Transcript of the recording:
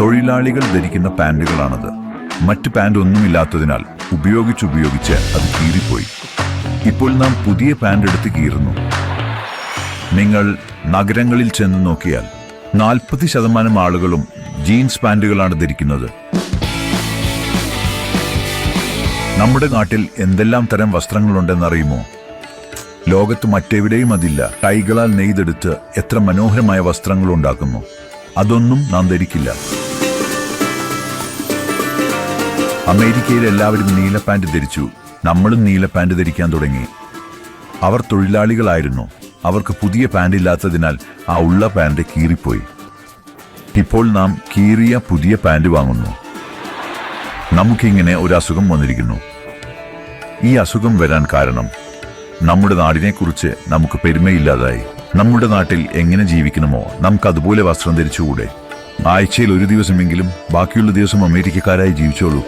തൊഴിലാളികൾ ധരിക്കുന്ന പാന്റുകളാണത് മറ്റ് പാന്റ് ഒന്നുമില്ലാത്തതിനാൽ ഉപയോഗിച്ചുപയോഗിച്ച് അത് കീറിപ്പോയി. ഇപ്പോൾ നാം പുതിയ പാന്റ് എടുത്ത് കീറുന്നു. നിങ്ങൾ നഗരങ്ങളിൽ ചെന്ന് നോക്കിയാൽ നാൽപ്പത് ശതമാനം ആളുകളും ജീൻസ് പാന്റുകളാണ് ധരിക്കുന്നത്. നമ്മുടെ നാട്ടിൽ എന്തെല്ലാം തരം വസ്ത്രങ്ങളുണ്ടെന്നറിയുമോ? ലോകത്ത് മറ്റെവിടെയും അതില്ല. കൈകളാൽ നെയ്തെടുത്ത് എത്ര മനോഹരമായ വസ്ത്രങ്ങൾ ഉണ്ടാക്കുന്നു അതൊന്നും നാം ധരിക്കില്ല. അമേരിക്കയിൽ എല്ലാവരും നീല പാന്റ് ധരിച്ചു. നമ്മളും നീല പാന്റ് ധരിക്കാൻ തുടങ്ങി. അവർ തൊഴിലാളികളായിരുന്നു. അവർക്ക് പുതിയ പാന്റ് ഇല്ലാത്തതിനാൽ ആ ഉള്ള പാന്റ് കീറിപ്പോയി. ഇപ്പോൾ നാം കീറിയ പുതിയ പാന്റ് വാങ്ങുന്നു. നമുക്കിങ്ങനെ ഒരു അസുഖം വന്നിരിക്കുന്നു. ഈ അസുഖം വരാൻ കാരണം നമ്മുടെ നാടിനെക്കുറിച്ച് നമുക്ക് പെരുമയില്ലാതായി. നമ്മുടെ നാട്ടിൽ എങ്ങനെ ജീവിക്കണമോ നമുക്ക് അതുപോലെ വസ്ത്രം ധരിച്ചുകൂടെ? ആഴ്ചയിൽ ഒരു ദിവസമെങ്കിലും ബാക്കിയുള്ള ദിവസം അമേരിക്കക്കാരായി ജീവിച്ചോളൂ.